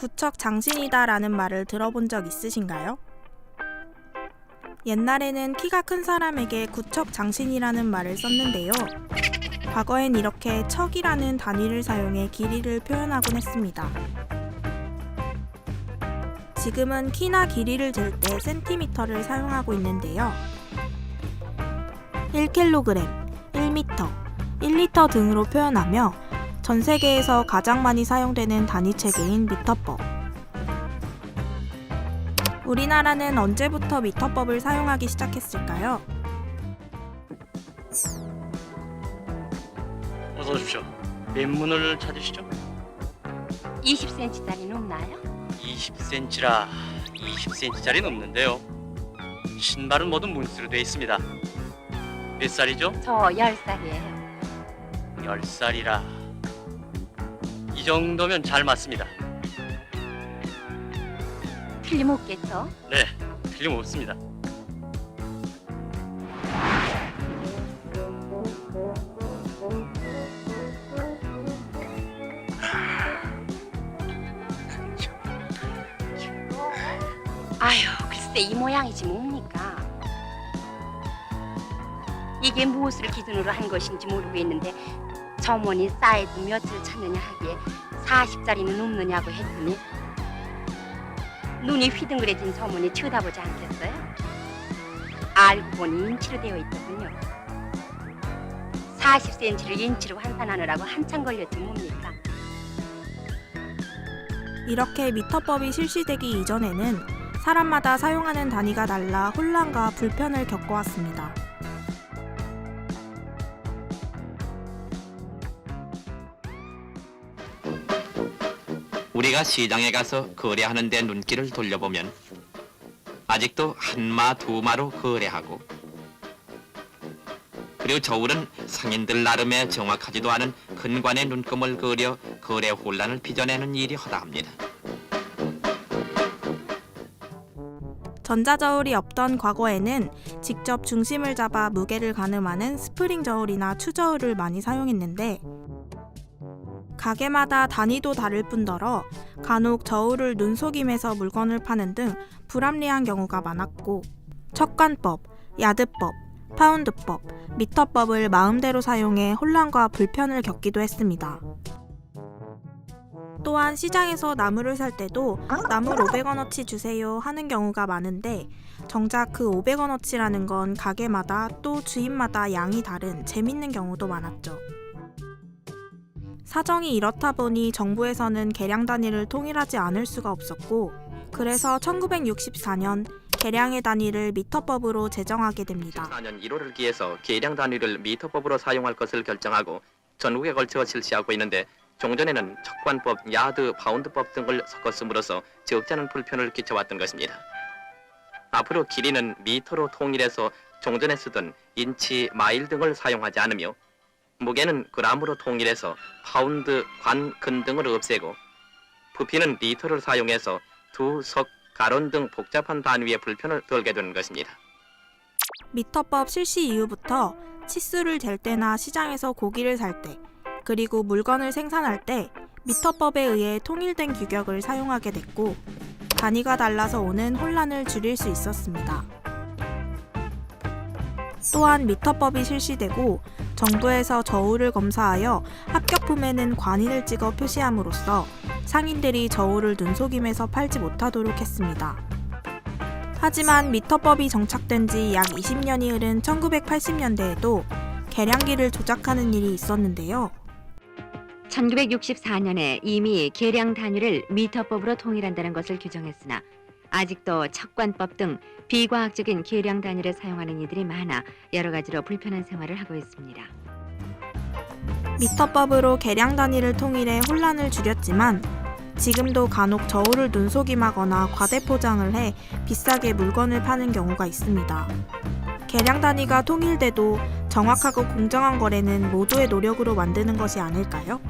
구척 장신이다 라는 말을 들어본 적 있으신가요? 옛날에는 키가 큰 사람에게 구척 장신이라는 말을 썼는데요. 과거엔 이렇게 척이라는 단위를 사용해 길이를 표현하곤 했습니다. 지금은 키나 길이를 잴 때 센티미터를 사용하고 있는데요. 1kg, 1m, 1리터 등으로 표현하며 전 세계에서 가장 많이 사용되는 단위 체계인 미터법. 우리나라는 언제부터 미터법을 사용하기 시작했을까요? 어서 오십시오. 맨문을 찾으시죠? 20cm짜리는 없나요? 20cm라 20cm짜리 넘는데요. 신발은 모두 문스로 되어 있습니다. 몇 살이죠? 저 10살이에요. 10살이라. 이 정도면 잘 맞습니다. 틀림없겠죠? 네, 틀림없습니다. 아휴, 글쎄 이 모양이지 뭡니까? 이게 무엇을 기준으로 한 것인지 모르겠는데 점원이 사이즈 몇을 찾느냐 하기에 40짜리는 없느냐고 했더니 눈이 휘둥그레진 점원이 쳐다보지 않겠어요? 알고 보니 인치로 되어 있더군요. 40cm를 인치로 환산하느라고 한참 걸렸지 뭡니까? 이렇게 미터법이 실시되기 이전에는 사람마다 사용하는 단위가 달라 혼란과 불편을 겪어왔습니다. 우리가 시장에 가서 거래하는 데 눈길을 돌려보면 아직도 한마 두마로 거래하고 그리고 저울은 상인들 나름의 정확하지도 않은 근관의 눈금을 그려 거래 혼란을 빚어내는 일이 허다합니다. 전자저울이 없던 과거에는 직접 중심을 잡아 무게를 가늠하는 스프링 저울이나 추저울을 많이 사용했는데 가게마다 단위도 다를 뿐더러 간혹 저울을 눈속임해서 물건을 파는 등 불합리한 경우가 많았고 척관법, 야드법, 파운드법, 미터법을 마음대로 사용해 혼란과 불편을 겪기도 했습니다. 또한 시장에서 나무를 살 때도 나물 500원어치 주세요 하는 경우가 많은데 정작 그 500원어치라는 건 가게마다 또 주인마다 양이 다른 재밌는 경우도 많았죠. 사정이 이렇다 보니 정부에서는 계량 단위를 통일하지 않을 수가 없었고 그래서 1964년 계량의 단위를 미터법으로 제정하게 됩니다. 4년 1월을 기해서 계량 단위를 미터법으로 사용할 것을 결정하고 전국에 걸쳐 실시하고 있는데 종전에는 척관법, 야드, 파운드법 등을 섞었음으로써 적지 않은 불편을 끼쳐왔던 것입니다. 앞으로 길이는 미터로 통일해서 종전에 쓰던 인치, 마일 등을 사용하지 않으며 무게는 그람으로 통일해서 파운드, 관, 근 등을 없애고 부피는 리터를 사용해서 두, 석, 가론 등 복잡한 단위의 불편을 덜게 되는 것입니다. 미터법 실시 이후부터 치수를 잴 때나 시장에서 고기를 살 때, 그리고 물건을 생산할 때 미터법에 의해 통일된 규격을 사용하게 됐고, 단위가 달라서 오는 혼란을 줄일 수 있었습니다. 또한 미터법이 실시되고 정부에서 저울을 검사하여 합격품에는 관인을 찍어 표시함으로써 상인들이 저울을 눈속임해서 팔지 못하도록 했습니다. 하지만 미터법이 정착된 지 약 20년이 흐른 1980년대에도 계량기를 조작하는 일이 있었는데요. 1964년에 이미 계량 단위를 미터법으로 통일한다는 것을 규정했으나 아직도 척관법 등 비과학적인 계량 단위를 사용하는 이들이 많아 여러 가지로 불편한 생활을 하고 있습니다. 미터법으로 계량 단위를 통일해 혼란을 줄였지만 지금도 간혹 저울을 눈속임하거나 과대 포장을 해 비싸게 물건을 파는 경우가 있습니다. 계량 단위가 통일돼도 정확하고 공정한 거래는 모두의 노력으로 만드는 것이 아닐까요?